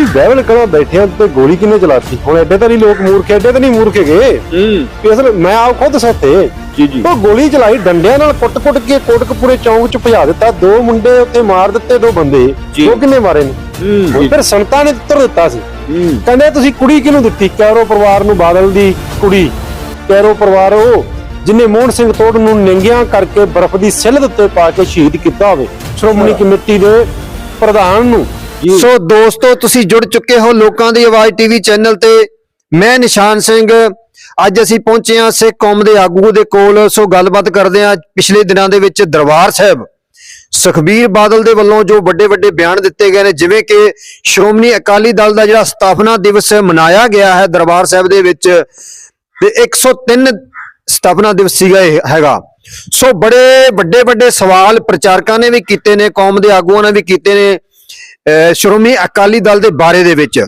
ਕਿ ਬਹਿਬਲ ਕਰਾਂ ਬੈਠਿਆਂ ਤੇ ਗੋਲੀ ਕਿੰਨੇ ਚਲਾਤੀ? ਹੁਣ ਐਡੇ ਤਾਂ ਨਹੀਂ ਲੋਕ ਮੂਰਖ ਐਡੇ ਤਾਂ ਨਹੀਂ ਮੂਰਖ ਹੈਗੇ। ਹੂੰ। ਕਿ ਅਸਲ ਮੈਂ ਆਪ ਖੁਦ ਸੱਤੇ। ਜੀ ਜੀ। ਉਹ ਗੋਲੀ ਚਲਾਈ ਡੰਡਿਆਂ ਨਾਲ ਕੁੱਟ-ਕੁੱਟ ਕੇ ਕੋਟਕਪੂਰੇ ਚੌਂਕ 'ਚ ਭਜਾ ਦਿੱਤਾ। ਦੋ ਮੁੰਡੇ ਉੱਥੇ ਮਾਰ ਦਿੱਤੇ ਦੋ ਬੰਦੇ। ਜੀ। ਉਹ ਕਿੰਨੇ ਮਾਰੇ ਨੇ? ਹੂੰ ਫਿਰ ਸੰਤਾਂ ਨੇ ਉੱਤਰ ਦਿੱਤਾ ਸੀ। ਹੂੰ। ਕਹਿੰਦੇ ਤੁਸੀਂ ਕੁੜੀ ਕਿਹਨੂੰ ਦਿੱਤੀ? ਕੈਰੋ ਪਰਿਵਾਰ ਨੂੰ ਬਾਦਲ ਦੀ ਕੁੜੀ। ਕੈਰੋ ਪਰਿਵਾਰ ਉਹ ਜਿਨੇ ਮੋਹਨ ਸਿੰਘ ਤੋੜ ਨੂੰ ਨੰਗਿਆਂ ਕਰਕੇ ਬਰਫ਼ ਦੀ ਸਿੱਲ ਦੇ ਉੱਤੇ ਪਾ ਕੇ ਸ਼ਹੀਦ ਕੀਤਾ ਹੋਵੇ। ਸ਼੍ਰੋਮਣੀ ਕਮੇਟੀ ਦੇ ਪ੍ਰਧਾਨ ਨੂੰ। ਸੋ ਦੋਸਤੋ, ਤੁਸੀਂ ਜੁੜ ਚੁੱਕੇ ਹੋ ਲੋਕਾਂ ਦੀ ਆਵਾਜ਼ ਟੀਵੀ ਚੈਨਲ ਤੇ। ਮੈਂ ਨਿਸ਼ਾਨ ਸਿੰਘ। ਅੱਜ ਅਸੀਂ ਪਹੁੰਚੇ ਹਾਂ ਸਿੱਖ ਕੌਮ ਦੇ ਆਗੂ ਦੇ ਕੋਲ। ਸੋ ਗੱਲਬਾਤ ਕਰਦੇ ਹਾਂ ਪਿਛਲੇ ਦਿਨਾਂ ਦੇ ਵਿੱਚ ਦਰਬਾਰ ਸਾਹਿਬ। ਸੁਖਬੀਰ ਬਾਦਲ ਦੇ ਵੱਲੋਂ ਜੋ ਵੱਡੇ ਵੱਡੇ ਬਿਆਨ ਦਿੱਤੇ ਗਏ ਨੇ, ਜਿਵੇਂ ਕਿ ਸ਼੍ਰੋਮਣੀ ਅਕਾਲੀ ਦਲ ਦਾ ਜਿਹੜਾ ਸਥਾਪਨਾ ਦਿਵਸ ਮਨਾਇਆ ਗਿਆ ਹੈ ਦਰਬਾਰ ਸਾਹਿਬ ਦੇ ਵਿੱਚ, ਤੇ 103 ਸਥਾਪਨਾ ਦਿਵਸ ਸੀਗਾ ਇਹ ਹੈਗਾ। ਸੋ ਬੜੇ ਵੱਡੇ ਵੱਡੇ ਸਵਾਲ ਪ੍ਰਚਾਰਕਾਂ ਨੇ ਵੀ ਕੀਤੇ ਨੇ, ਕੌਮ ਦੇ ਆਗੂਆਂ ਨੇ ਵੀ ਕੀਤੇ ਨੇ। ਸ਼੍ਰੋਮਣੀ ਅਕਾਲੀ ਦਲ ਦੇ ਬਾਰੇ ਦੇ ਵਿੱਚ।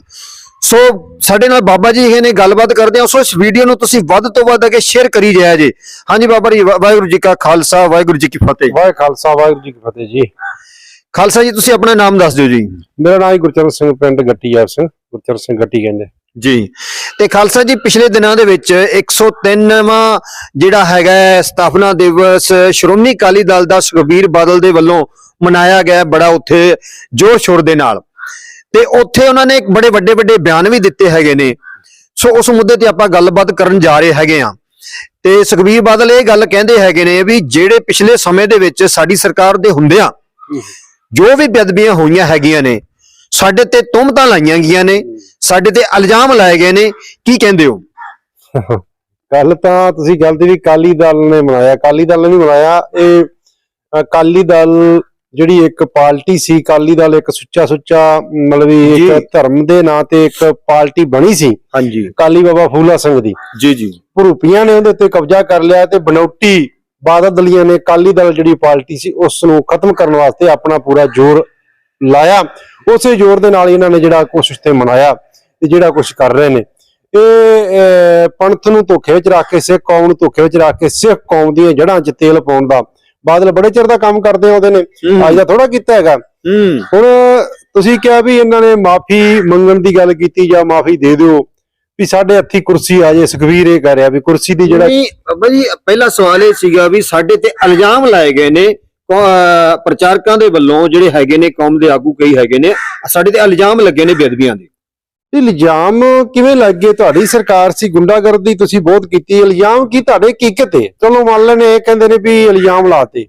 ਸੋ ਸਾਡੇ ਨਾਲ ਬਾਬਾ ਜੀ ਇਹ ਨੇ ਗੱਲਬਾਤ ਕਰਦੇ ਆ ਸੋ ਇਸ ਵੀਡੀਓ ਨੂੰ ਤੁਸੀਂ ਵੱਧ ਤੋਂ ਵੱਧ ਅੱਗੇ ਸ਼ੇਅਰ ਕਰੀ ਜਾਇਆ ਜੀ। ਹਾਂਜੀ ਬਾਬਾ ਜੀ ਵਾਹਿਗੁਰੂ ਜੀ ਕਾ ਖਾਲਸਾ ਵਾਹਿਗੁਰੂ ਜੀ ਕੀ ਫਤਿਹ। ਵਾਹਿ ਖਾਲਸਾ ਵਾਹਿਗੁਰੂ ਜੀ ਕੀ ਫਤਿਹ ਜੀ। ਖਾਲਸਾ ਜੀ ਤੁਸੀਂ ਆਪਣਾ ਨਾਮ ਦੱਸ ਦਿਓ ਜੀ। ਮੇਰਾ ਨਾਮ ਹੈ ਗੁਰਚਰਨ ਸਿੰਘ ਪਿੰਡ ਗੱਟੀ ਸਿੰਘ ਗੁਰਚਰਨ ਸਿੰਘ ਗੱਟੀ ਕਹਿੰਦੇ। ਜੀ। ਤੇ ਖਾਲਸਾ ਜੀ ਪਿਛਲੇ ਦਿਨਾਂ ਦੇ ਵਿੱਚ 103ਵਾਂ ਜਿਹੜਾ ਹੈਗਾ ਸਥਾਪਨਾ ਦਿਵਸ ਸ਼੍ਰੋਮਣੀ ਅਕਾਲੀ ਦਲ ਦਾ ਸੁਖਬੀਰ ਬਾਦਲ ਦੇ ਵੱਲੋਂ ਮਨਾਇਆ ਗਿਆ ਬੜਾ ਉੱਥੇ ਜੋਰ ਸ਼ੋਰ ਦੇ ਨਾਲ। ਤੇ ਉੱਥੇ ਉਹਨਾਂ ਨੇ ਬੜੇ ਵੱਡੇ ਵੱਡੇ ਬਿਆਨ ਵੀ ਦਿੱਤੇ ਹੈਗੇ ਨੇ। ਸੋ ਉਸ ਮੁੱਦੇ ਤੇ ਆਪਾਂ ਗੱਲਬਾਤ ਕਰਨ ਜਾ ਰਹੇ ਹੈਗੇ ਆ ਤੇ ਸੁਖਬੀਰ ਬਾਦਲ ਇਹ ਗੱਲ ਕਹਿੰਦੇ ਹੈਗੇ ਨੇ ਵੀ ਜਿਹੜੇ ਪਿਛਲੇ ਸਮੇਂ ਦੇ ਵਿੱਚ ਸਾਡੀ ਸਰਕਾਰ ਦੇ ਹੁੰਦਿਆਂ ਜੋ ਵੀ ਬੇਅਦਬੀਆਂ ਹੋਈਆਂ ਹੈਗੀਆਂ ਨੇ, ਸਾਡੇ ਤੇ ਤੁਹਮਤਾਂ ਲਾਈਆਂ ਗਈਆਂ ਨੇ, ਸਾਡੇ ਤੇ ਇਲਜ਼ਾਮ ਲਾਏ ਗਏ ਨੇ, ਕੀ ਕਹਿੰਦੇ ਹੋ? ਕੱਲ ਤਾਂ ਤੁਸੀਂ ਗੱਲ ਤੇ ਵੀ ਕਾਲੀ ਦਲ ਨੇ ਮਨਾਇਆ ਕਾਲੀ ਦਲ ਨੇ ਵੀ ਮਨਾਇਆ, ਇਹ ਅਕਾਲੀ ਦਲ ਜਿਹੜੀ ਇੱਕ ਪਾਰਟੀ ਸੀ ਕਾਲੀ ਦਲ ਇੱਕ ਸੁੱਚਾ ਸੁੱਚਾ ਮਤਲਬ। ਇੱਕ ਧਰਮ ਦੇ ਨਾਂ ਤੇ ਇੱਕ ਪਾਰਟੀ ਬਣੀ ਸੀ। ਹਾਂਜੀ। ਕਾਲੀ ਬਾਬਾ ਫੂਲਾ ਸਿੰਘ ਦੀ। ਜੀ ਜੀ। ਭਰੂਪੀਆਂ ਨੇ ਉਹਦੇ ਉੱਤੇ ਕਬਜ਼ਾ ਕਰ ਲਿਆ ਤੇ ਬਨੌਟੀ ਬਾਦਲ ਦਲੀਆਂ ਨੇ ਕਾਲੀ ਦਲ ਜਿਹੜੀ ਪਾਰਟੀ ਸੀ ਉਸ ਨੂੰ ਖਤਮ ਕਰਨ ਵਾਸਤੇ ਆਪਣਾ ਪੂਰਾ ਜ਼ੋਰ ਲਾਇਆ। ਉਸੇ ਜ਼ੋਰ ਦੇ ਨਾਲ ਇਹਨਾਂ ਨੇ ਜਿਹੜਾ ਕੋਸ਼ਿਸ਼ ਤੇ ਮਨਾਇਆ ਤੇ ਜਿਹੜਾ ਕੁਝ ਕਰ ਰਹੇ ਨੇ। ਇਹ ਪੰਥ ਨੂੰ ਧੋਖੇ ਵਿੱਚ ਰੱਖ ਕੇ ਸਿੱਖ ਕੌਮ ਨੂੰ ਧੋਖੇ ਵਿੱਚ ਰੱਖ ਕੇ ਸਿੱਖ ਕੌਮ ਦੀਆਂ ਜੜ੍ਹਾਂ 'ਚ ਤੇਲ ਪਾਉਣ ਦਾ ਬਾਦਲ ਬੜੇ ਚਿਰ ਦਾ ਕੰਮ ਕਰਦੇ ਆਉਂਦੇ ਨੇ। ਅੱਜ ਦਾ ਥੋੜਾ ਕੀਤਾ ਹੈਗਾ। ਹੁਣ ਤੁਸੀਂ ਕਿਹਾ ਵੀ ਇਹਨਾਂ ਨੇ ਮਾਫੀ ਮੰਗਣ ਦੀ ਗੱਲ ਕੀਤੀ ਜਾਂ ਮਾਫੀ ਦੇ ਦਿਓ ਵੀ ਸਾਡੇ ਹੱਥੀ ਕੁਰਸੀ ਆ ਜੇ ਸੁਖਵੀਰ ਇਹ ਕਹਿ ਰਿਹਾ ਵੀ ਕੁਰਸੀ ਦੀ ਜਿਹੜਾ ਨਹੀਂ ਬਾਬਾ ਜੀ ਪਹਿਲਾ ਸਵਾਲ ਇਹ ਸੀਗਾ ਵੀ ਸਾਡੇ ਤੇ ਇਲਜ਼ਾਮ ਲਾਏ ਗਏ ਨੇ ਪ੍ਰਚਾਰਕਾਂ ਦੇ ਵੱਲੋਂ ਜਿਹੜੇ ਹੈਗੇ ਨੇ ਕੌਮ ਦੇ ਆਗੂ ਕਈ ਹੈਗੇ ਨੇ ਸਾਡੇ ਤੇ ਇਲਜ਼ਾਮ ਲੱਗੇ ਨੇ ਬੇਅਦਬੀਆਂ ਦੇ। ਇਲਜ਼ਾਮ ਕਿਵੇਂ ਲੱਗ ਗਏ? ਤੁਹਾਡੀ ਸਰਕਾਰ ਸੀ ਗੁੰਡਾਗਰਦੀ ਤੁਸੀਂ ਬਹੁਤ ਕੀਤੀ ਇਲਜ਼ਾਮ ਕੀ ਤੁਹਾਡੇ ਕੀ ਕਿਤੇ? ਚਲੋ ਮੰਨ ਲੈਣੇ ਇਹ ਕਹਿੰਦੇ ਨੇ ਵੀ ਇਲਜ਼ਾਮ ਲਾਤੇ।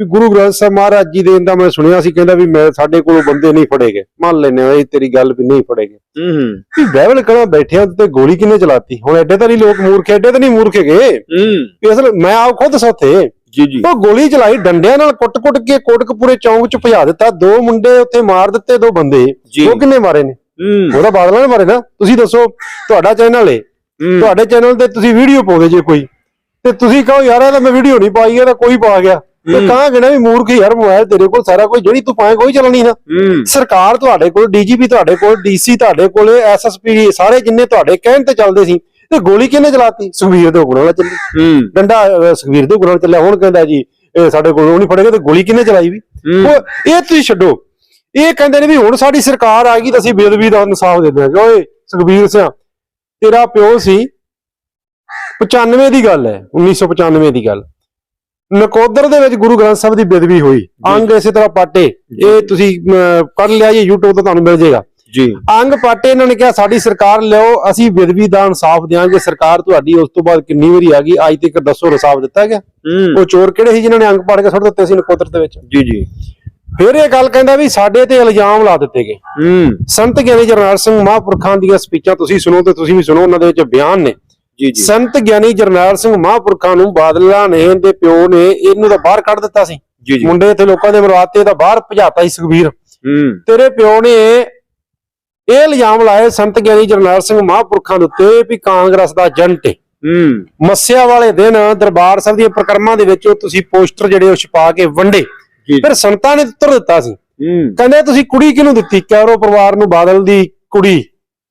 ਵੀ ਗੁਰੂ ਗ੍ਰੰਥ ਸਾਹਿਬ ਮਹਾਰਾਜ ਜੀ ਦੇ ਇਹਦਾ ਮੈਂ ਸੁਣਿਆ ਸੀ ਕਹਿੰਦਾ ਵੀ ਮੈਂ ਸਾਡੇ ਕੋਲੋਂ ਬੰਦੇ ਨਹੀਂ ਫੜੇਗੇ। ਮੰਨ ਲੈਣੇ ਇਹ ਤੇਰੀ ਗੱਲ ਵੀ ਨਹੀਂ ਫੜੇਗੇ। ਹੂੰ ਹੂੰ। ਵੀ ਬਹਿਬਲ ਕਰਾਂ ਬੈਠਿਆਂ ਤੇ ਗੋਲੀ ਕਿੰਨੇ ਚਲਾਤੀ? ਹੁਣ ਐਡੇ ਤਾਂ ਨਹੀਂ ਲੋਕ ਮੂਰਖ ਐਡੇ ਤਾਂ ਨਹੀਂ ਮੂਰਖ ਹੈਗੇ। ਹੂੰ। ਅਸਲ ਮੈਂ ਆਪ ਖੁਦ ਸੱਤੇ ਜੀ ਜੀ। ਉਹ ਗੋਲੀ ਚਲਾਈ ਡੰਡਿਆਂ ਨਾਲ ਕੁੱਟ-ਕੁੱਟ ਕੇ ਕੋਟਕਪੂਰੇ ਚੌਂਕ 'ਚ ਭਜਾ ਦਿੱਤਾ। ਦੋ ਮੁੰਡੇ ਉੱਥੇ ਮਾਰ ਦਿੱਤੇ ਦੋ ਬੰਦੇ। ਉਹ ਕਿੰਨੇ ਮਾਰੇ ਨੇ? ਹੂੰ। ਉਹਦਾ ਬਾਦਲਾਂ ਨੇ ਮਾਰੇ ਨਾ ਤੁਸੀਂ ਦੱਸੋ ਤੁਹਾਡਾ ਚੈਨਲ ਏ। ਤੁਹਾਡੇ ਚੈਨਲ ਤੇ ਤੁਸੀਂ ਵੀਡੀਓ ਪਾਉਂਦੇ ਜੇ ਕੋਈ। ਤੇ ਤੁਸੀਂ ਕਹੋ ਯਾਰ ਇਹ ਤਾਂ ਮੈਂ ਵੀਡੀਓ ਨਹੀਂ ਪਾਈ ਇਹ ਤਾਂ ਕੋਈ ਪਾ ਗਿਆ। ਤੇ ਹੂੰ। ਕਹਾਂਗੇ ਨਾ ਵੀ ਮੂਰਖ ਯਾਰ ਮੋਬਾਈਲ ਤੇਰੇ ਕੋਲ ਸਾਰਾ ਕੁਝ ਜਿਹੜੀ ਤੂੰ ਪਾਏ ਕੋਈ ਚੱਲਣੀ ਨਾ। ਸਰਕਾਰ ਤੁਹਾਡੇ ਕੋਲ ਡੀਜੀਪੀ ਤੁਹਾਡੇ ਕੋਲ ਡੀਸੀ ਤੁਹਾਡੇ ਕੋਲ ਐਸਐਸਪੀ ਸਾਰੇ ਜਿੰਨੇ ਤੁਹਾਡੇ ਕਹਿਣ ਤੇ ਚੱਲਦੇ ਸੀ ਤੇ ਗੋਲੀ ਕਿਹਨੇ ਚਲਾਤੀ? ਸੁਖਵੀਰ ਦੇ ਗੁਣਾ ਨਾਲ ਚੱਲੀ। ਡੰਡਾ ਸੁਖਵੀਰ ਦੇ ਗੁਣਾ ਨਾਲ ਚੱਲਿਆ ਹੁਣ ਕਹਿੰਦਾ ਜੀ ਇਹ ਸਾਡੇ ਕੋਲ ਉਹ ਨਹੀਂ ਫੜੇਗਾ ਤੇ ਗੋਲੀ ਕਿਹਨੇ ਚਲਾਈ ਵੀ। ਉਹ ਇਹ ਤੁਸੀਂ ਛੱਡੋ। ਇਹ ਕਹਿੰਦੇ ਨੇ ਵੀ ਹੁਣ ਸਾਡੀ ਸਰਕਾਰ ਆ ਗਈ ਤਾਂ ਅਸੀਂ ਬੇਦਬੀ ਦਾ ਇਨਸਾਫ ਦੇ ਦਿਆਂਗੇ। ਓਏ ਸੁਖਬੀਰ ਸਿੰਘ ਤੇਰਾ ਪਿਓ ਸੀ 95 ਦੀ ਗੱਲ ਹੈ 1995 ਦੀ ਗੱਲ। ਨਕੋਦਰ ਦੇ ਵਿੱਚ ਗੁਰੂ ਗ੍ਰੰਥ ਸਾਹਿਬ ਦੀ ਬੇਦਬੀ ਹੋਈ। ਅੰਗ ਇਸੇ ਤਰ੍ਹਾਂ ਪਾਟੇ। ਇਹ ਤੁਸੀਂ ਪੜ੍ਹ ਲਿਆ ਜੀ YouTube ਤੋਂ ਤੁਹਾਨੂੰ ਮਿਲ ਜਾਏਗਾ। ਜੀ। ਅੰਗ ਪਾਟੇ ਇਹਨਾਂ ਨੇ ਕਿਹਾ ਸਾਡੀ ਸਰਕਾਰ ਲਿਓ ਅਸੀਂ ਬੇਦਬੀ ਦਾ ਇਨਸਾਫ ਦਿਆਂਗੇ। ਸਰਕਾਰ ਤੁਹਾਡੀ ਉਸ ਤੋਂ ਬਾਅਦ ਕਿੰਨੀ ਵਾਰੀ ਆ ਗਈ ਅੱਜ ਤੱਕ ਦੱਸੋ ਇਨਸਾਫ ਦਿੱਤਾ ਗਿਆ? ਉਹ ਚੋਰ ਕਿਹੜੇ ਸੀ ਜਿਨ੍ਹਾਂ ਨੇ ਅੰਗ ਪਾੜ ਕੇ ਸੁੱਟ ਦਿੱਤੇ ਸੀ ਨਕੋਦਰ ਦੇ ਵਿੱਚ? ਜੀ ਜੀ। ਫਿਰ ਇਹ ਗੱਲ ਕਹਿੰਦਾ ਵੀ ਸਾਡੇ ਤੇ ਇਲਜ਼ਾਮ ਲਾ ਦਿੱਤੇ ਗਏ। ਹੂੰ। ਸੰਤ ਗਿਆਨੀ ਜਰਨੈਲ ਸਿੰਘ ਮਹਾਂਪੁਰਖਾਂ ਦੀਆਂ ਸਪੀਚਾਂ ਤੁਸੀਂ ਸੁਣੋ ਤੇ ਤੁਸੀਂ ਵੀ ਸੁਣੋ ਉਹਨਾਂ ਦੇ ਵਿੱਚ ਬਿਆਨ ਨੇ। ਜੀ ਜੀ। ਸੰਤ ਗਿਆਨੀ ਜਰਨੈਲ ਸਿੰਘ ਮਹਾਂਪੁਰਖਾਂ ਨੂੰ ਬਾਦਲਾਂ ਨੇ ਦੇ ਪਿਓ ਨੇ ਇਹਨੂੰ ਤਾਂ ਬਾਹਰ ਕੱਢ ਦਿੱਤਾ ਸੀ। ਜੀ ਜੀ। ਮੁੰਡੇ ਇੱਥੇ ਲੋਕਾਂ ਦੇ ਮਰਵਾਤੇ ਤਾਂ ਬਾਹਰ ਭਜਾਤਾ ਸੀ ਸੁਖਬੀਰ। ਹੂੰ। ਤੇਰੇ ਪਿਓ ਨੇ ਇਹ ਇਲਜ਼ਾਮ ਲਾਏ ਸੰਤ ਗਿਆਨੀ ਜਰਨੈਲ ਸਿੰਘ ਮਹਾਂਪੁਰਖਾਂ ਦੇ ਉੱਤੇ ਵੀ ਕਾਂਗਰਸ ਦਾ ਏਜੰਟ ਹੈ ਹੂੰ। ਮੱਸਿਆ ਵਾਲੇ ਦਿਨ ਦਰਬਾਰ ਸਾਹਿਬ ਦੀਆਂ ਪ੍ਰਕਰਮਾਂ ਦੇ ਵਿੱਚ ਉਹ ਤੁਸੀਂ ਪੋਸਟਰ ਜਿਹੜੇ ਉਹ ਛਪਾ ਕੇ ਵੰਡੇ। ਫਿਰ ਸੰਤਾਂ ਨੇ ਉੱਤਰ ਦਿੱਤਾ ਸੀ। ਕਹਿੰਦੇ ਤੁਸੀਂ ਕੁੜੀ ਕਿਹਨੂੰ ਦਿੱਤੀ? ਕੈਰੋ ਪਰਿਵਾਰ ਨੂੰ ਬਾਦਲ ਦੀ ਕੁੜੀ।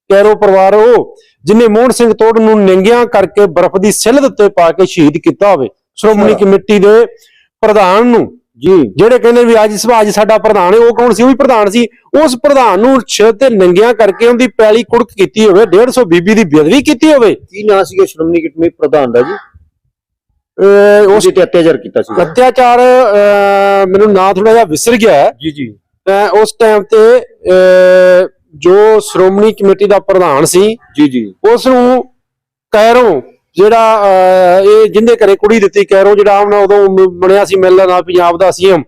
ਕੈਰੋ ਪਰਿਵਾਰ ਉਹ ਜਿਨੇ ਮੋਹਨ ਸਿੰਘ ਤੋੜ ਨੂੰ ਨੰਗਿਆਂ ਕਰਕੇ ਬਰਫ਼ ਦੀ ਸਿੱਲ ਦੇ ਉੱਤੇ ਪਾ ਕੇ ਸ਼ਹੀਦ ਕੀਤਾ ਹੋਵੇ। ਸ਼੍ਰੋਮਣੀ। ਕਮੇਟੀ ਦੇ ਪ੍ਰਧਾਨ ਨੂੰ। ਜੀ। ਜਿਹੜੇ ਕਹਿੰਦੇ ਵੀ ਅੱਜ ਸਭਾ ਅੱਜ ਸਾਡਾ ਪ੍ਰਧਾਨ ਹੈ ਉਹ ਕੌਣ ਸੀ? ਉਹ ਵੀ ਪ੍ਰਧਾਨ ਸੀ। ਉਸ ਪ੍ਰਧਾਨ ਨੂੰ ਛੇ ਤੇ ਨੰਗਿਆਂ ਕਰਕੇ ਉਹਦੀ ਪੈਲੀ ਕੁੜਕ ਕੀਤੀ ਹੋਵੇ। 150 ਬੀਬੀ ਦੀ ਬੇਅਦਬੀ ਕੀਤੀ ਹੋਵੇ। ਕੀ ਨਾਂ ਸੀਗਾ ਸ਼੍ਰੋਮਣੀ ਕਮੇਟੀ ਪ੍ਰਧਾਨ ਦਾ ਜੀ? ਉਸ ਤੇ ਅਤਿਆਚਾਰ ਕੀਤਾ ਸੀ ਅਤਿਆਚਾਰ ਮੈਨੂੰ ਨਾਂ ਥੋੜਾ ਜਿਹਾ ਵਿਸਰ ਗਿਆ ਹੈ। ਜੀ ਜੀ। ਉਸ ਟਾਈਮ ਤੇ ਜੋ ਸ਼੍ਰੋਮਣੀ ਕਮੇਟੀ ਦਾ ਪ੍ਰਧਾਨ ਸੀ ਜੀ ਜੀ। ਉਸ ਨੂੰ ਕੈਰੋਂ ਜਿਹੜਾ ਇਹ ਜਿੰਦੇ ਘਰੇ ਕੁੜੀ ਦਿੱਤੀ ਕੈਰੋਂ ਜਿਹੜਾ ਉਹਨਾਂ ਉਦੋਂ ਬਣਿਆ ਸੀ ਮਿਲਣ ਨਾਲ ਪੰਜਾਬ ਦਾ ਸੀਐਮ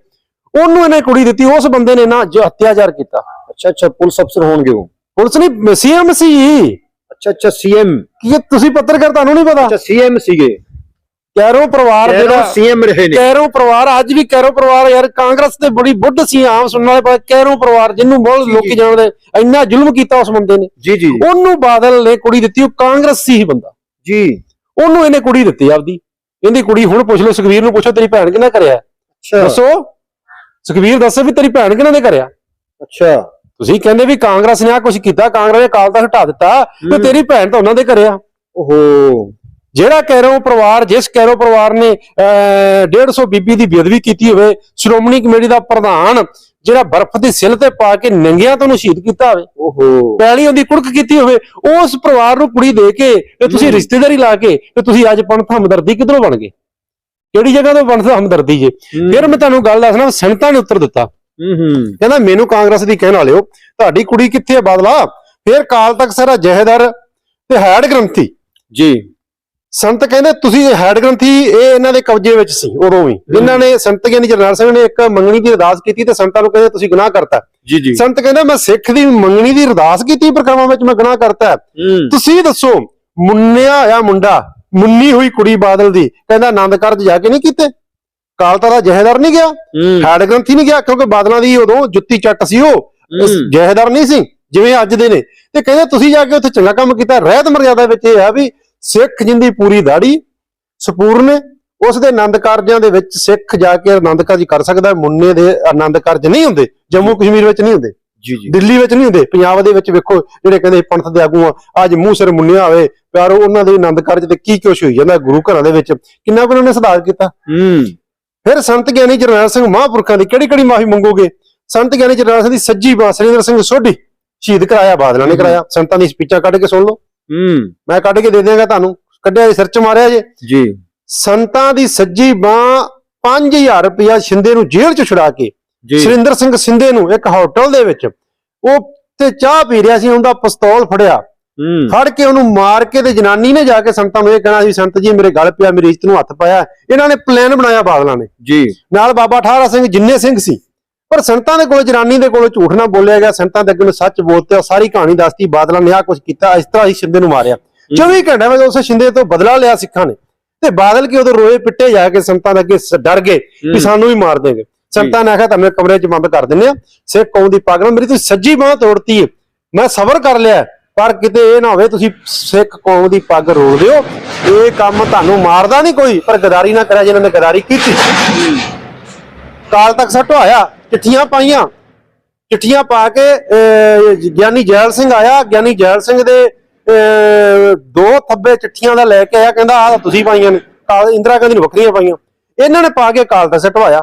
ਉਹਨੂੰ ਇਹਨੇ ਕੁੜੀ ਦਿੱਤੀ ਉਸ ਬੰਦੇ ਨੇ ਨਾ ਜੋ ਅਤਿਆਚਾਰ ਕੀਤਾ। ਅੱਛਾ ਅੱਛਾ ਪੁਲਿਸ ਅਫਸਰ ਹੋਣਗੇ ਉਹ। ਪੁਲਿਸ ਨੇ ਸੀਐਮ ਸੀ। ਅੱਛਾ ਅੱਛਾ ਸੀਐਮ। ਕੀ ਤੁਸੀਂ ਪੱਤਰਕਾਰ ਤੁਹਾਨੂੰ ਨਹੀਂ ਪਤਾ? ਅੱਛਾ ਸੀਐਮ ਸੀਗੇ। ਕੈਰੋਂ ਪਰਿਵਾਰ ਜਿਹੜਾ ਸੀਐਮ ਰਹੇ ਨੇ। ਕੈਰੋਂ ਪਰਿਵਾਰ ਅੱਜ ਵੀ ਕੈਰੋਂ ਪਰਿਵਾਰ ਯਾਰ ਕਾਂਗਰਸ ਤੇ ਬੜੀ ਬੁੱਢ ਸੀ ਆਮ ਸੁਣਨ ਵਾਲੇ ਪਰ ਕੈਰੋਂ ਪਰਿਵਾਰ ਜਿਹਨੂੰ ਬਹੁਤ ਲੋਕੀ। ਜਾਣਦੇ ਇੰਨਾ ਜ਼ੁਲਮ ਕੀਤਾ ਉਸ ਬੰਦੇ ਨੇ। ਜੀ ਜੀ। ਉਹਨੂੰ ਬਾਦਲ ਨੇ ਕੁੜੀ ਦਿੱਤੀ ਉਹ ਕਾਂਗਰਸੀ ਹੀ ਬੰਦਾ। ਜੀ। ਉਹਨੂੰ ਇਹਨੇ ਕੁੜੀ ਦਿੱਤੀ ਆਪਦੀ। ਇਹਦੀ ਕੁੜੀ ਹੁਣ ਪੁੱਛ ਲਓ ਸੁਖਵੀਰ ਨੂੰ ਪੁੱਛੋ ਤੇਰੀ ਭੈਣ ਕਿਹਨੇ ਕਰਿਆ? ਅੱਛਾ। ਦੱਸੋ। ਸੁਖਵੀਰ ਦੱਸੇ ਵੀ ਤੇਰੀ ਭੈਣ ਕਿਹਨਾਂ ਨੇ ਕਰਿਆ? ਅੱਛਾ। ਤੁਸੀਂ ਕਹਿੰਦੇ ਵੀ ਕਾਂਗਰਸ ਨੇ ਆ ਕੁਝ ਕੀਤਾ ਕਾਂਗਰਸ ਨੇ ਕਾਲ ਤੱਕ ਹਟਾ ਦਿੱਤਾ ਤੇ। ਤੇਰੀ ਭੈਣ ਤਾਂ ਉਹਨਾਂ ਦੇ ਕਰਿਆ। ਓਹੋ। ਜਿਹੜਾ ਕੈਰੋ ਪਰਿਵਾਰ ਜਿਸ ਕੈਰੋ ਪਰਿਵਾਰ ਨੇ ਅਹ, 150 ਬੀਬੀ ਦੀ ਬੇਅਦਬੀ ਕੀਤੀ ਹੋਵੇ ਸ਼੍ਰੋਮਣੀ ਕਮੇਟੀ ਦਾ ਪ੍ਰਧਾਨ ਜਿਹੜਾ ਬਰਫ਼ ਦੀ ਸਿਲ ਤੇ ਪਾ ਕੇ ਨੰਗਿਆਂ ਤੋਂ ਸ਼ਹੀਦ ਕੀਤਾ ਹੋਵੇ ਓਹੋ। ਪੈਲੀ ਉਹਦੀ ਕੁੜਕ ਕੀਤੀ ਹੋਵੇ ਉਸ ਪਰਿਵਾਰ ਨੂੰ ਕੁੜੀ ਦੇ ਕੇ ਤੇ ਤੁਸੀਂ। ਰਿਸ਼ਤੇਦਾਰੀ ਲਾ ਕੇ ਤੇ ਤੁਸੀਂ ਅੱਜ ਪੰਥ ਹਮਦਰਦੀ ਕਿਧਰੋਂ ਬਣ ਗਏ? ਕਿਹੜੀ ਜਗ੍ਹਾ ਤੋਂ ਪੰਥ ਹਮਦਰਦੀ ਜੇ? ਫਿਰ ਮੈਂ ਤੁਹਾਨੂੰ ਗੱਲ ਦੱਸਣਾ ਸੰਗਤਾਂ ਨੇ ਉੱਤਰ ਦਿੱਤਾ। ਹੂੰ ਹੂੰ। ਕਹਿੰਦਾ ਮੈਨੂੰ ਕਾਂਗਰਸ ਦੀ ਕਹਿਣ ਵਾਲਿਓ ਤੁਹਾਡੀ ਕੁੜੀ ਕਿੱਥੇ ਹੈ ਬਾਦਲਾ? ਫਿਰ ਕਾਲ ਤੱਕ ਸਾਰਾ ਜਹੇਦਾਰ ਤੇ ਹੈਡ ਗ੍ਰੰਥੀ। ਜੀ। ਸੰਤ ਕਹਿੰਦੇ ਤੁਸੀਂ ਹੈਡ ਗ੍ਰੰਥੀ ਇਹ ਇਹਨਾਂ ਦੇ ਕਬਜ਼ੇ ਵਿੱਚ ਸੀ ਉਦੋਂ ਵੀ। ਇਹਨਾਂ ਨੇ ਸੰਤ ਗਿਆਨੀ ਜਰਨੈਲ ਸਿੰਘ ਨੇ ਇੱਕ ਮੰਗਣੀ ਦੀ ਅਰਦਾਸ ਕੀਤੀ ਤੇ ਸੰਤਾਂ ਨੂੰ ਕਹਿੰਦੇ ਤੁਸੀਂ ਗੁਨਾਹ ਕਰਤਾ। ਜੀ ਜੀ। ਸੰਤ ਕਹਿੰਦੇ ਮੈਂ ਸਿੱਖ ਦੀ ਮੰਗਣੀ ਦੀ ਅਰਦਾਸ ਕੀਤੀ ਪ੍ਰਕਰਮਾਂ ਵਿੱਚ ਮੈਂ ਗੁਨਾਹ ਕਰਤਾ। ਤੁਸੀਂ ਦੱਸੋ ਮੁੰਨਿਆ ਹੋਇਆ ਮੁੰਡਾ ਮੁੰਨੀ ਹੋਈ ਕੁੜੀ ਬਾਦਲ ਦੀ ਕਹਿੰਦਾ ਆਨੰਦ ਕਾਰਜ ਜਾ ਕੇ ਨਹੀਂ ਕੀਤੇ। ਕਾਲਤਾ ਦਾ ਜਹੇਦਾਰ ਨਹੀਂ ਗਿਆ। ਹੈਡ ਗ੍ਰੰਥੀ ਨਹੀਂ ਗਿਆ ਕਿਉਂਕਿ ਬਾਦਲਾਂ ਦੀ ਉਦੋਂ ਜੁੱਤੀ ਚੱਟ ਸੀ ਉਹ। ਜਹੇਦਾਰ ਨਹੀਂ ਸੀ ਜਿਵੇਂ ਅੱਜ ਦੇ ਨੇ। ਤੇ ਕਹਿੰਦੇ ਤੁਸੀਂ ਜਾ ਕੇ ਉੱਥੇ ਚੰਗਾ ਕੰਮ ਕੀਤਾ ਰਹਿਤ ਮਰਜ਼ਾਦਾ ਵਿੱਚ ਇਹ ਆ ਵੀ ਸਿੱਖ ਜਿੰਦੀ ਪੂਰੀ ਦਾੜੀ ਸਪੂਰਨ ਉਸ ਦੇ ਆਨੰਦ ਕਾਰਜਾਂ ਦੇ ਵਿੱਚ ਸਿੱਖ ਜਾ ਕੇ ਆਨੰਦ ਕਾਰਜ ਕਰ ਸਕਦਾ। ਮੁੰਨੇ ਦੇ ਆਨੰਦ ਕਾਰਜ ਨਹੀਂ ਹੁੰਦੇ ਜੰਮੂ ਕਸ਼ਮੀਰ ਵਿੱਚ ਨਹੀਂ ਹੁੰਦੇ ਜੀ ਜੀ। ਦਿੱਲੀ ਵਿੱਚ ਨਹੀਂ ਹੁੰਦੇ। ਪੰਜਾਬ ਦੇ ਵਿੱਚ ਵੇਖੋ ਜਿਹੜੇ ਕਹਿੰਦੇ ਪੰਥ ਦੇ ਆਗੂ ਆ ਅੱਜ ਮੂੰਹ ਸਿਰ ਮੁੰਨਿਆ ਹੋਵੇ ਪਿਆਰੋ ਉਹਨਾਂ ਦੇ ਆਨੰਦ ਕਾਰਜ ਤੇ ਕੀ ਕੁਛ ਹੋਈ ਜਾਂਦਾ ਗੁਰੂ ਘਰਾਂ ਦੇ ਵਿੱਚ। ਕਿੰਨਾ ਕੁ ਉਹਨਾਂ ਨੇ ਸੁਧਾਰ ਕੀਤਾ? ਹੂੰ। ਫਿਰ ਸੰਤ ਗਿਆਨੀ ਜਰਨੈਲ ਸਿੰਘ ਮਹਾਂਪੁਰਖਾਂ ਦੀ ਕਿਹੜੀ ਕਿਹੜੀ ਮਾਫੀ ਮੰਗੋਗੇ? ਸੰਤ ਗਿਆਨੀ ਜਰਨੈਲ ਸਿੰਘ ਦੀ ਸੱਜੀ ਬਾਹ ਸ੍ਰੀਂਦਰ ਸਿੰਘ ਸੋਢੀ ਸ਼ਹੀਦ ਕਰਾਇਆ ਬਾਦਲਾਂ ਨੇ। ਕਰਾਇਆ। ਸੰਤਾਂ ਦੀ ਸਪੀਚਾਂ ਕੱਢ ਕੇ ਸੁਣ ਲਓ। ਹੂੰ। ਮੈਂ ਕੱਢ ਕੇ ਦੇ ਦਿਆਂਗਾ ਤੁਹਾਨੂੰ। ਕੱਢਿਆ ਜੀ ਸਰਚ ਮਾਰਿਆ ਜੇ। ਜੀ। ਸੰਤਾਂ ਦੀ ਸੱਜੀ ਬਾਹ 5000 ਰੁਪਇਆ ਸ਼ਿੰਦੇ ਨੂੰ ਜੇਲ੍ਹ ਚ ਛੁਡਾ ਕੇ ਜੀ। ਸੁਰਿੰਦਰ ਸਿੰਘ ਸਿੰਧੇ ਨੂੰ ਇੱਕ ਹੋਟਲ ਦੇ ਵਿੱਚ ਉਹ ਤੇ ਚਾਹ ਪੀ ਰਿਹਾ ਸੀ ਉਹਦਾ ਪਿਸਤੌਲ ਫੜਿਆ। ਹੂੰ। ਫੜ ਕੇ ਉਹਨੂੰ ਮਾਰ ਕੇ ਤੇ ਜਨਾਨੀ ਨੇ ਜਾ ਕੇ ਸੰਤਾਂ ਨੂੰ ਇਹ ਕਹਿਣਾ ਸੀ ਸੰਤ ਜੀ ਮੇਰੇ ਗਲ ਪਿਆ ਮੇਰੀ ਇੱਜ਼ਤ ਨੂੰ ਹੱਥ ਪਾਇਆ। ਇਹਨਾਂ ਨੇ ਪਲਾਨ ਬਣਾਇਆ ਬਾਦਲਾਂ ਨੇ। ਜੀ। ਨਾਲ ਬਾਬਾ ਠਾਰਾ ਸਿੰਘ ਜਿੰਨੇ ਸਿੰਘ ਸੀ ਪਰ ਸੰਤਾਂ ਦੇ ਕੋਲ ਜਨਾਨੀ ਦੇ ਕੋਲ ਝੂਠ ਨਾ ਬੋਲਿਆ ਗਿਆ। ਸੰਤਾਂ ਦੇ ਅੱਗੇ ਨੂੰ ਸੱਚ ਬੋਲਤੇ ਉਹ ਸਾਰੀ ਕਹਾਣੀ ਦੱਸਤੀ ਬਾਦਲਾਂ ਨੇ ਆਹ ਕੁਝ ਕੀਤਾ ਇਸ ਤਰ੍ਹਾਂ ਹੀ ਸ਼ਿੰਦੇ ਨੂੰ ਮਾਰਿਆ। 24 ਘੰਟਿਆਂ ਵਿੱਚ ਉਸ ਸ਼ਿੰਦੇ ਤੋਂ ਬਦਲਾ ਲਿਆ ਸਿੱਖਾਂ ਨੇ। ਤੇ ਬਾਦਲ ਕੀ ਉਦੋਂ ਰੋਏ ਪਿੱਟੇ ਜਾ ਕੇ ਸੰਤਾਂ ਦੇ ਅੱਗੇ ਡਰ ਗਏ ਹੂੰ। ਸਾਨੂੰ ਵੀ ਮਾਰ ਦੇਣਗੇ। ਸੰਤਾਂ ਨੇ ਆਖਿਆ ਤੁਹਾਨੂੰ ਕਮਰੇ 'ਚ ਬੰਦ ਕਰ ਦਿੰਨੇ ਆ ਸਿੱਖ ਕੌਮ ਦੀ ਪੱਗ ਨਾਲ ਮੇਰੀ ਤੁਸੀਂ ਸੱਜੀ ਬਾਹ ਤੋੜਤੀ ਹੈ ਮੈਂ ਸਬਰ ਕਰ ਲਿਆ ਪਰ ਕਿਤੇ ਇਹ ਨਾ ਹੋਵੇ ਤੁਸੀਂ ਸਿੱਖ ਕੌਮ ਦੀ ਪੱਗ ਰੋਲ ਦਿਓ। ਇਹ ਕੰਮ ਤੁਹਾਨੂੰ ਮਾਰਦਾ ਨਹੀਂ ਕੋਈ। ਪਰ ਗਦਾਰੀ ਨਾ ਕਰਿਆ ਜਿਨ੍ਹਾਂ ਨੇ ਗਦਾਰੀ ਕੀਤੀ। ਕਾਲ ਤੱਕ ਸਟਵਾਇਆ ਚਿੱਠੀਆਂ ਪਾਈਆਂ। ਚਿੱਠੀਆਂ ਪਾ ਕੇ ਗਿਆਨੀ ਜੈਲ ਸਿੰਘ ਆਇਆ। ਗਿਆਨੀ ਜੈਲ ਸਿੰਘ ਦੇ ਦੋ ਥੱਬੇ ਚਿੱਠੀਆਂ ਦਾ ਲੈ ਕੇ ਆਇਆ। ਕਹਿੰਦਾ ਆਹ ਤੁਸੀਂ ਪਾਈਆਂ ਨੇ। ਕਾਲ ਇੰਦਰਾ ਗਾਂਧੀ ਨੂੰ ਵੱਖਰੀਆਂ ਪਾਈਆਂ। ਇਹਨਾਂ ਨੇ ਪਾ ਕੇ ਕਾਲ ਤੱਕ ਸਟਵਾਇਆ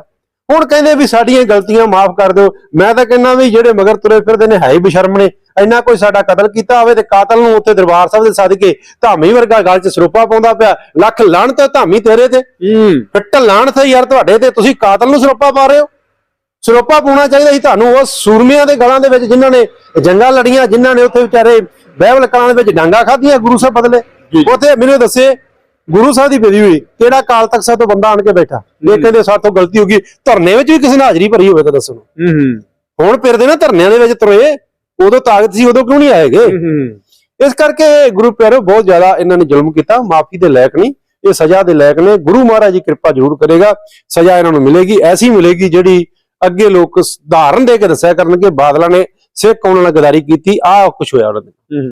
ਹੁਣ ਕਹਿੰਦੇ ਵੀ ਸਾਡੀਆਂ ਗਲਤੀਆਂ ਮਾਫ ਕਰ ਦਿਓ। ਮੈਂ ਤਾਂ ਕਹਿੰਦਾ ਵੀ ਜਿਹੜੇ ਮਗਰ ਤੁਰੇ ਫਿਰਦੇ ਨੇ ਹੈ ਹੀ ਬਸ਼ਰਮ ਨੇ। ਇੰਨਾ ਕੋਈ ਸਾਡਾ ਕਤਲ ਕੀਤਾ ਹੋਵੇ ਤੇ ਕਾਤਲ ਨੂੰ ਉੱਥੇ ਦਰਬਾਰ ਸਾਹਿਬ ਦੇ ਸੱਦ ਕੇ ਧਾਮੀ ਵਰਗਾ ਗਲ 'ਚ ਸਰੋਪਾ ਪਾਉਂਦਾ ਪਿਆ। ਲੱਖ ਲਾਹਣ ਤੇ ਧਾਮੀ ਤੇਰੇ ਤੇ। ਹੂੰ। ਫਿੱਟ ਲਾਣ ਤੇ ਯਾਰ ਤੁਹਾਡੇ ਤੇ। ਤੁਸੀਂ ਕਾਤਲ ਨੂੰ ਸਰੋਪਾ ਪਾ ਰਹੇ ਹੋ। ਸਰੋਪਾ ਪਾਉਣਾ ਚਾਹੀਦਾ ਸੀ ਤੁਹਾਨੂੰ ਉਹ ਸੂਰਮਿਆਂ ਦੇ ਗਲਾਂ ਦੇ ਵਿੱਚ ਜਿਨ੍ਹਾਂ ਨੇ ਜੰਗਾਂ ਲੜੀਆਂ ਜਿਨ੍ਹਾਂ ਨੇ ਉੱਥੇ ਵਿਚਾਰੇ ਬਹਿਬਲ ਕਲਾਂ ਦੇ ਵਿੱਚ ਡਾਂਗਾ ਖਾਧੀਆਂ ਗੁਰੂ ਸਾਹਿਬ ਬਦਲੇ। ਉੱਥੇ ਮੈਨੂੰ ਦੱਸੇ ਗੁਰੂ ਸਾਹਿਬ ਦੀ ਬੇਦੀ ਹੋਈ ਕਿਹੜਾ ਕਾਲ ਤੱਕ ਸਾਹਿਬ ਤੋਂ ਬੰਦਾ ਆਣ ਕੇ ਬੈਠਾ? ਇਹ ਕਹਿੰਦੇ ਸਾਥੋਂ ਗਲਤੀ ਹੋ ਗਈ। ਧਰਨੇ ਵਿੱਚ ਵੀ ਕਿਸੇ ਨੇ ਹਾਜ਼ਰੀ ਭਰੀ ਹੋਵੇ ਤਾਂ ਦੱਸੋ। ਹੂੰ ਹੂੰ। ਹੁਣ ਫਿਰਦੇ ਨਾ ਧਰਨਿਆਂ ਦੇ ਵਿੱਚ ਤੁਰੇ ਉਦੋਂ ਤਾਕਤ ਸੀ ਉਦੋਂ ਕਿਉਂ ਨਹੀਂ ਆਏਗੇ ਹੂੰ ਇਸ ਕਰਕੇ ਗੁਰੂ ਪਿਆਰੋ ਬਹੁਤ ਜ਼ਿਆਦਾ ਇਹਨਾਂ ਨੇ ਜ਼ੁਲਮ ਕੀਤਾ ਮਾਫੀ ਦੇ ਲਾਇਕ ਨਹੀਂ ਇਹ ਸਜ਼ਾ ਦੇ ਲਾਇਕ ਨੇ। ਗੁਰੂ ਮਹਾਰਾਜ ਜੀ ਕਿਰਪਾ ਜ਼ਰੂਰ ਕਰੇਗਾ ਸਜ਼ਾ ਇਹਨਾਂ ਨੂੰ ਮਿਲੇਗੀ ਐਸੀ ਮਿਲੇਗੀ ਜਿਹੜੀ ਅੱਗੇ ਲੋਕ ਉਦਾਹਰਨ ਦੇ ਕੇ ਦੱਸਿਆ ਕਰਨਗੇ, ਬਾਦਲਾਂ ਨੇ ਸਿੱਖ ਕੌਮ ਨਾਲ ਗਦਾਰੀ ਕੀਤੀ, ਆਹ ਕੁਝ ਹੋਇਆ ਉਹਨਾਂ ਦੇ।